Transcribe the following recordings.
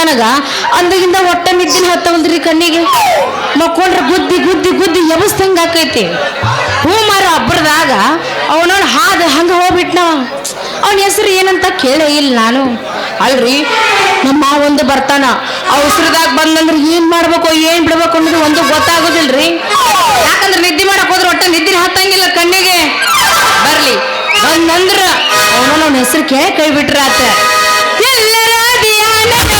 ನನಗ? ಅಂದಾಗಿಂದ ಹೊಟ್ಟೆ ಮಿದ್ದಿನ ಹತ್ತವಲ್ದ್ರಿ ಕಣ್ಣಿಗೆ? ಮಕ್ಕೊಂಡ್ರೆ ಗುದ್ದಿ ಗುದ್ದಿ ಗುದ್ದಿ ಎಬಸ್ದಂಗ ಆಕೈತಿ. ಹೂ ಮಾರ ಹಬ್ಬರದಾಗ ಅವನೋಡ್ ಹಾದ ಹಂಗ ಹೋಗ್ಬಿಟ್ನ ಅವನ ಹೆಸರು ಏನಂತ ಕೇಳೇ ಇಲ್ಲ ನಾನು. ಅಲ್ರಿ, ನಮ್ಮ ಒಂದು ಬರ್ತಾನ. ಅವಸರದಾಗ ಬಂದಂದ್ರೆ ಏನ್ ಮಾಡ್ಬೇಕು, ಏನ್ ಬಿಡ್ಬೇಕು ಅನ್ನೋದು ಒಂದು ಗೊತ್ತಾಗೋದಿಲ್ರಿ. ಯಾಕಂದ್ರೆ ನಿದ್ದೆ ಮಾಡಕ್ ಹೋದ್ರೆ ಒಟ್ಟ ನಿದ್ದಿನ ಹತ್ತಂಗಿಲ್ಲ ಕಣ್ಣಿಗೆ. ಬರ್ಲಿ. ಬಂದಂದ್ರ ಅವನ ಹೆಸರು ಕೇಳಿ ಕೈ ಬಿಟ್ರ ಆತ ಎಲ್ಲರ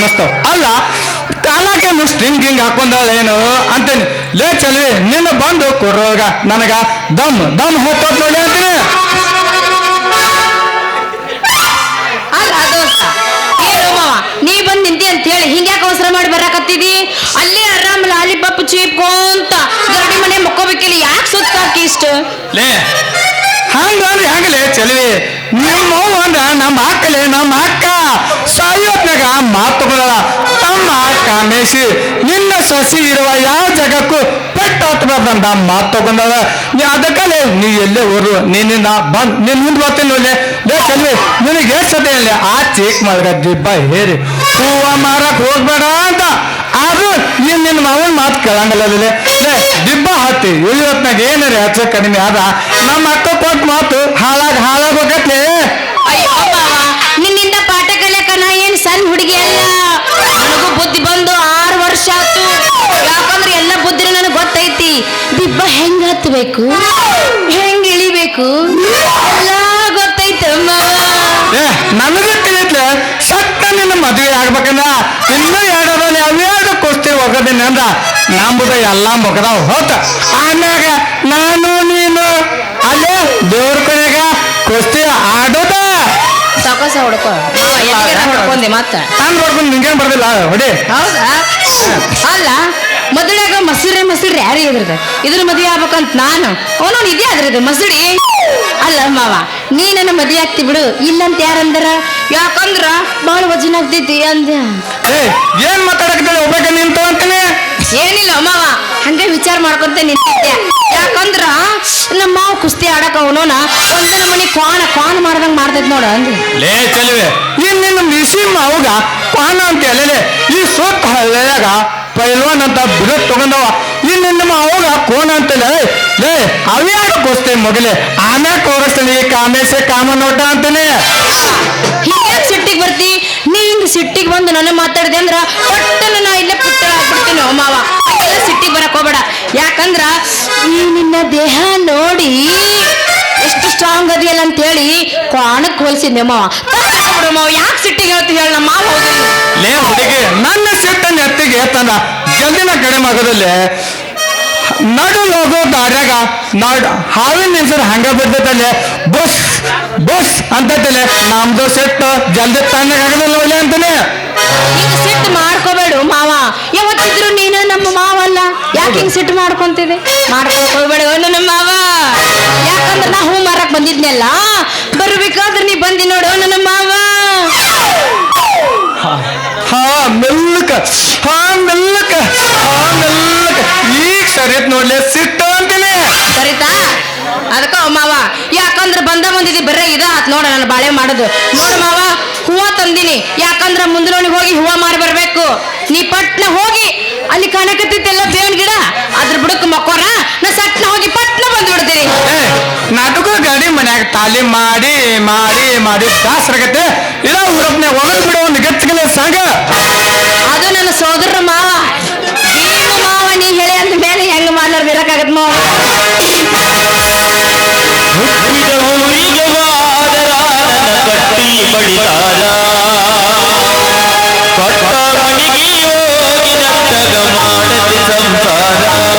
ಅಂತ ಕಾಣಿಸ್ತಾವ ಅಲ್ಲ ನೀವು ಸ್ಟ್ರಿಂಗ್ ಹಿಂಗ್ ಹಾಕೊಂಡಾಳೇನು ಅಂತೇನಿ. ಲೇ ಚಲ್ವಿ ನಿನ್ನ ಬಂದು ಕೊರೋಗ ನನಗ ದಮ್ ದಮ್ ಹೋಗ್ತದ ನೋಡಿ ಅಂತೀನಿ. ಅಲ್ಲ ದೋಸ್ತ ಏನು ಮಾವ ನೀ ಬಂದ್ ನಿಂತಿ ಅಂತ ಹೇಳಿ ಹಿಂಗ್ಯಾಕೆ ಅವಸರ ಮಾಡಿ ಬರಾಕತ್ತಿದಿ? ಅಲ್ಲಿ ಆರಾಮ್ ಲಾಲಿಪಾಪ್ ಚೀಪ್ಕೊಂತ ಗರಡಿ ಮನೆ ಮುಕ್ಕೋಬೇಕಿಲ್ಲ ಯಾಕೆ ಸುತ್ತಾಕಿ ಇಷ್ಟ? ಲೇ ಹಂಗಂದ್ರೆ ಹೆಂಗಲೇ ಚಲ್ವಿ. ನಿಮ್ಮ ಅವ್ವ ಅಂದ್ರ ನಮ್ಮ ಅಕ್ಕಲೇ ನಮ್ಮ ಅಕ್ಕ ಸಾಯೋತ್ನಾಗ ಮಾತು ತಗೊಳ್ಳಲ್ಲ ತಮ್ಮ ಕಾಮೇಶಿ ನಿನ್ನ ಸಸಿ ಇರುವ ಯಾವ ಜಗಕ್ಕೂ ಪೆಟ್ಟು ಹತ್ಬಾರ್ದಂತ ಮಾತು ತಗೊಂಡಳ ನೀ ಅದಕ್ಕಲ್ಲೇ ನೀ ಎಲ್ಲೇ ಊರು ನಿನ್ನ ಬಂದ್ ನಿನ್ ಮುಂದೆ ಬರ್ತೀನಿ ನೋಡ್ಲೆ ಬೇಕಲ್ವಿ ನಿನಗೆ ಎಷ್ಟು ಸತಿ ಹೇಳಿ? ಆ ಚೇಕ್ ಮಾಡಿದ ದಿಬ್ಬ ಹೇರಿ. ಹೂವ ಮಾರಕ್ ಹೋಗ್ಬೇಡ ಅಂತ. ಆದ್ರೂ ನೀನ್ ನಿನ್ನ ಮಾವನ್ ಮಾತು ಕೇಳಂಗಲ್ಲೇ ದಿಬ್ಬ ಹತ್ತಿ ಇಳಿವತ್ನಾಗ ಏನಾರ ಹೆಚ್ಚು ಕಡಿಮೆ ಆದ. ನಮ್ಮ ಅಕ್ಕ ಕೊಟ್ಟ ಮಾತು ಹಾಳಾಗ ಹಾಳಾಗೋಗತ್ಲೆ ಹತ್ಬೇಕು ಹೆಂಗ್ ಇಳಿಬೇಕು? ಎಲ್ಲ ಗೊತ್ತೈತಮ್ಮ ನನಗೆ ತಿಳಿತ್ಲೆ ಸತ್ತ ನಿನ್ನ ಮದುವೆ ಆಗ್ಬೇಕಂದ್ರ ಇನ್ನೂ ಎರಡದಲ್ಲಿ ಅವ್ಯಾವ್ದು ಕುಸ್ತಿ ಒಗದಿನಿ ಅಂದ ನಂಬುದ ಎಲ್ಲ ಮುಗದಾವ ಹೋತ. ಆಮ್ಯಾಗ ನಾನು ನೀನು ಅಲ್ಲೇ ದೇವ್ರ ಕಡೆಗ ಕುಸ್ತಿ ಆಡೋದ. ಸಕಸ ಹೊಡ್ಕೊ. ಹೊಡ್ಕೊಂಡೆ ಮತ್ತ. ನಾನು ಹೊಡ್ಕೊಂಡು ನಿಂಗೇನ್ ಬರ್ದಿಲ್ಲ ಹೊಡಿ. ಹೌದಾ? ಅಲ್ಲ ಮೊದಲಾಗ ಮಸೂರಿ ಮಸೂರಿ ಯಾರು ಇದ್ರದ? ಇದ್ರ ಮದುವೆ ಆಗ್ಬೇಕಂತ ನಾನು. ಅವನು ಇದೇ ಅದ್ರದ್ದು ಮಸೂಡಿ ಅಲ್ಲ ಮಾವ ನೀ ನನ್ನ ಮದುವೆ ಆಗ್ತಿ ಬಿಡು. ಇಲ್ಲಂತ ಯಾರಂದ್ರ? ಯಾಕಂದ್ರ ಬಾಳ ವಜನ ಆಗ್ತೈತಿ ಅಂದ. ಏನ್ ಮಾತಾಡಕತ್ತಿಲ್ಲ ಒಬ್ಬಕ್ಕೆ ನಿಂತು ಅಂತೀನಿ? ಏನಿಲ್ಲ ಮಾವ ಹಂಗೆ ವಿಚಾರ ಮಾಡ್ಕೊಂತ ನಿಂತಿದ್ದೆ. ಯಾಕಂದ್ರ ನಮ್ಮ ಮಾವ ಕುಸ್ತಿ ಆಡಕ ಅವನೋನ ಒಂದನ ಮನಿ ಕ್ವಾನ ಕ್ವಾನ್ ಮಾಡ್ದಂಗ್ ಮಾಡ್ತೈತ್ ನೋಡ ಅಂದ್ರೆ ಲೇ ಚಲುವೆ ನಿನ್ನ ಮಿಸಿ ಮಾವಗ ಕ್ವಾನ ಅಂತ ಹೇಳಲೇ ಈ ಸೊತ್ತ ಹಳ್ಳ್ಯಾಗ ಪೈಲ್ವಾನ್ ಅಂತ ತಗೊಂಡವ. ಇನ್ನು ನಿಮ್ಮ ಅವಾಗ ಕೋಣ ಅಂತಲೇ ಲೇ ಅವ್ಯಾಡ ಕೋಸ್ತೆ ಮೊಗಲೆ? ಆಮೇ ತೋರಿಸ್ತಾನೆ ಕಾಮೇಶೆ ಕಾಮ ನೋಟ ಅಂತಾನೆ ಹಿಂಗ್ಯಾಕ್ ಸಿಟ್ಟಿಗೆ ಬರ್ತಿ? ನೀ ಹಿಂಗ್ ಸಿಟ್ಟಿಗೆ ಬಂದು ನನ್ನ ಮಾತಾಡಿದೆ ಅಂದ್ರ ಒಟ್ಟನ ನಾ ಇಲ್ಲೇ ಪುಟ್ಟ ಆಗ್ಬಿಡ್ತೀನಿ ಓ ಮಾವ ಸಿಟ್ಟಿಗೆ ಬರಕ್ ಹೋಗ್ಬೇಡ. ಯಾಕಂದ್ರ ಈ ನಿನ್ನ ದೇಹ ನೋಡಿ ಎಷ್ಟು ಸ್ಟ್ರಾಂಗ್ ಅದಿಯಲ್ಲ ಅಂತ ಹೇಳಿ ಹೋಲ್ಸಿದ್ದೆ ಮಾವ. ಮಾವ. ಯಾಕೆ ಸಿಟ್ಟಿಗೆ ಹೇಳ್ತಿ ಹೇಳ ನಮ್ಮ ಮಾವ ಹೋಗಿಲ್ಲ ಲೇ ಹುಡುಗಿ ನನ್ನ ಸಿಟ್ಟನ್ನು ಎತ್ತಿಗೆ ತನ್ನ ಜಲ್ದಿನ ಕಡಿಮೆ ಆಗೋದಲ್ಲಿ ನಡು ಹೋಗೋ ದಾರ್ಯಾಗ ನಡ್ ಹಾವಿನ ಹೆಸರು ಹಂಗ ಬಿಡ್ತೈತಲ್ಲೇ ಬಸ್ ಬಸ್ ಅಂತೈತಲ್ಲೇ, ನಮ್ದು ಸಿಟ್ಟು ಜಲ್ದಿ ತಣ್ಣಗಾಗದಿಲ್ಲ ಒಳ್ಳೆ ಅಂತಾನೆ. ಸಿಟ್ಟು ಮಾಡ್ಕೋಬೇಡು ಮಾವ. ಯಾವತ್ತಿದ್ರು ನೀನು ನಮ್ಮ ಮಾವಲ್ಲ. ಯಾಕೆ ಹಿಂಗ್ ಸಿಟ್ಟು ಮಾಡ್ಕೊಂತಿದೆ ಮಾಡ್ಕೊಳಕ್ ನಮ್ಮ ಮಾವ. ಯಾಕಂದ್ರೆ ನಾ ಹೂ ಮಾರಕ್ ಬಂದಿದ್ನಲ್ಲ, ಬರ್ಬೇಕಾದ್ರೆ ನೀ ಬಂದಿ ನೋಡು ನನ್ನ ಮಾವ. ಮೆಲ್ಲಕ ಹಾ ಮೆಲ್ಲಕ ಹಾ ಮೆಲ್ಲಕ ಈಗ ಸರಿತ್ ನೋಡ್ಲೆ ಸಿಟ್ಟು ಅಂತೀನಿ. ಸರಿತಾ? ಅದಕ್ಕ ಮಾವ ಯಾಕಂದ್ರ ಬಂದ ಬಂದಿದ್ದಿ ಬರೇ ಇದ ಆತ್ ನೋಡ ನಾನು ಬಾಳೆ ಮಾಡೋದು. ನೋಡು ಮಾವ ಹೂವ ತಂದಿನಿ. ಯಾಕಂದ್ರ ಮುಂದಿನವನಿಗೆ ಹೋಗಿ ಹೂವ ಮಾರಿ ಬರ್ಬೇಕು. ನೀ ಪಟ್ನ ಹೋಗಿ ಅಲ್ಲಿ ಕಾಣಕತ್ತಿತ್ತೆಲ್ಲ ಬೇವಿನ ಗಿಡ ಅದ್ರ ಬುಡಕ್ ಮಕ್ಕೋರ ನಾ ಸಟ್ನ ಹೋಗಿ ಪಟ್ನ ಬಂದು ಬಿಡ್ತೀನಿ ನಾಟಕ ಗಾಡಿ ಮನ್ಯಾಗ ತಾಲಿ ಮಾಡಿ ಮಾಡಿ ಮಾಡಿ ದಾಸರಾಗತ್ತೆ ಇಲ್ಲ ಊರಪ್ನ್ಯಾಗ ಒಗದ್ ಬಿಡೋ ಒಂದು ಗಚ್ಚಗಲ ಸಾಗ. ಸೋದರ ಮಾವ. ಮಾವ, ನೀ ಹೇಳಿ ಅಂದ ಮೇಲೆ ಹೆಂಗ್ ಇರಕ್ಕಾಗತ್ ಮಾವ ಹುಟ್ಟಿದ ಊರಿಗೆ ಕಟ್ಟಿ ಹೋಗಿ ನಟ್ಟಗ ಮಾಡದೆ ಸಂಸಾರ.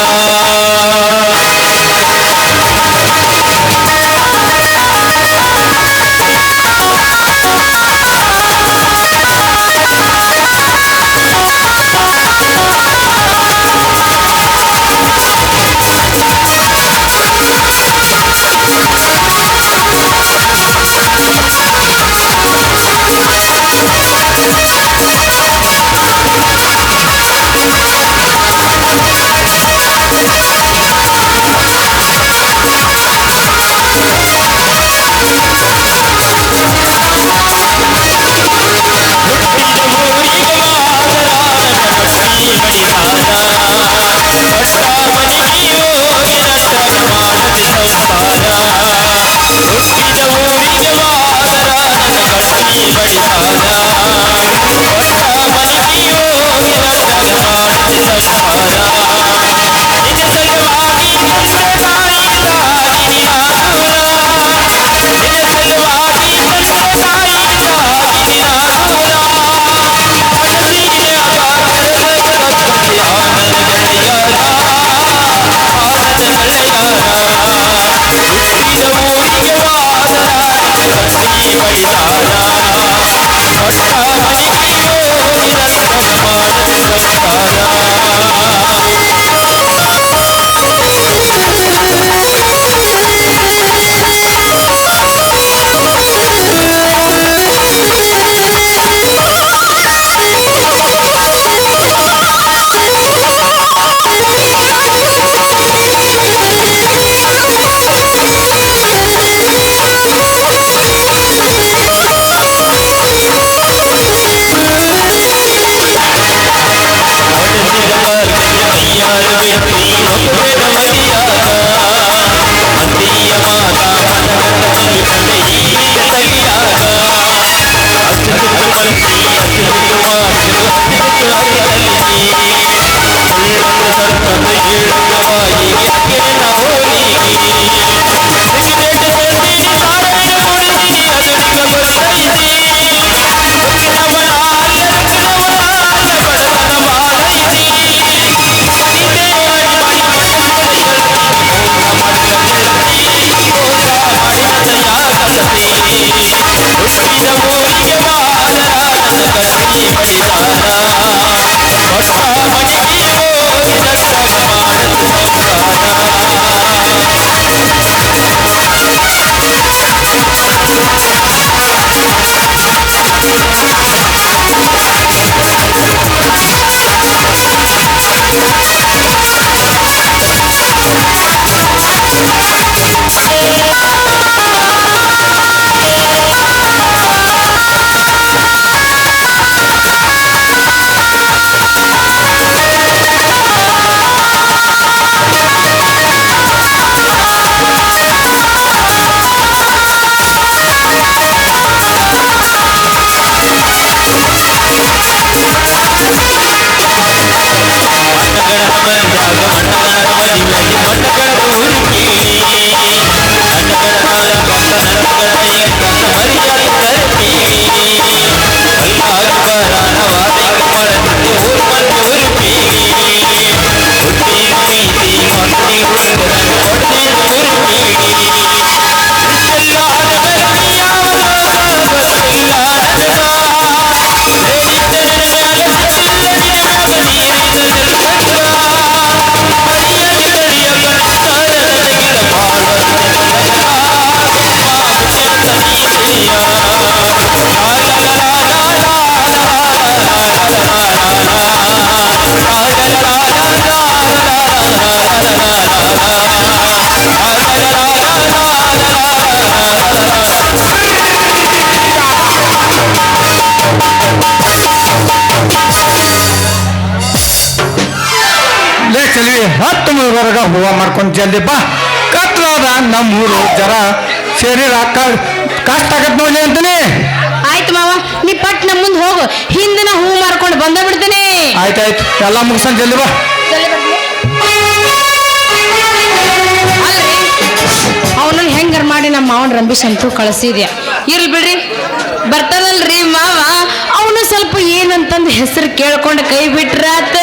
ಊರವರೆಗ ಹೂವ ಮಾಡ್ಕೊಂಡು ಜಲ್ದಿ ಬಾ. ಕತ್ಲಾದ ನಮ್ಮೂರು ಜರ ಶರೀರ ಕಷ್ಟ ಆಗತ್ ನೋಡಿ ಅಂತೀನಿ. ಆಯ್ತು ಮಾವ ನೀ ಪಟ್ ನಮ್ಮ ಮುಂದೆ ಹೋಗು. ಹಿಂದಿನ ಹೂ ಮಾರ್ಕೊಂಡು ಬಂದ ಬಿಡ್ತೇನೆ. ಆಯ್ತಾಯ್ತು ಎಲ್ಲ ಮುಗಿಸ್ಕೊಂಡು ಜಲ್ದಿ ಬಾ. ಅವನ ಹೆಂಗಾರ ಮಾಡಿ ನಮ್ಮ ಮಾವನ ರಂಬಿಸ್ ಅಂತೂ ಕಳಿಸಿದ್ಯಾ. ಇರ್ಲಿ ಬಿಡ್ರಿ. ಬರ್ತಾರಲ್ರಿ ಮಾವ. ಅವನು ಸ್ವಲ್ಪ ಏನಂತಂದು ಹೆಸರು ಕೇಳ್ಕೊಂಡು ಕೈ ಬಿಟ್ರಾತ.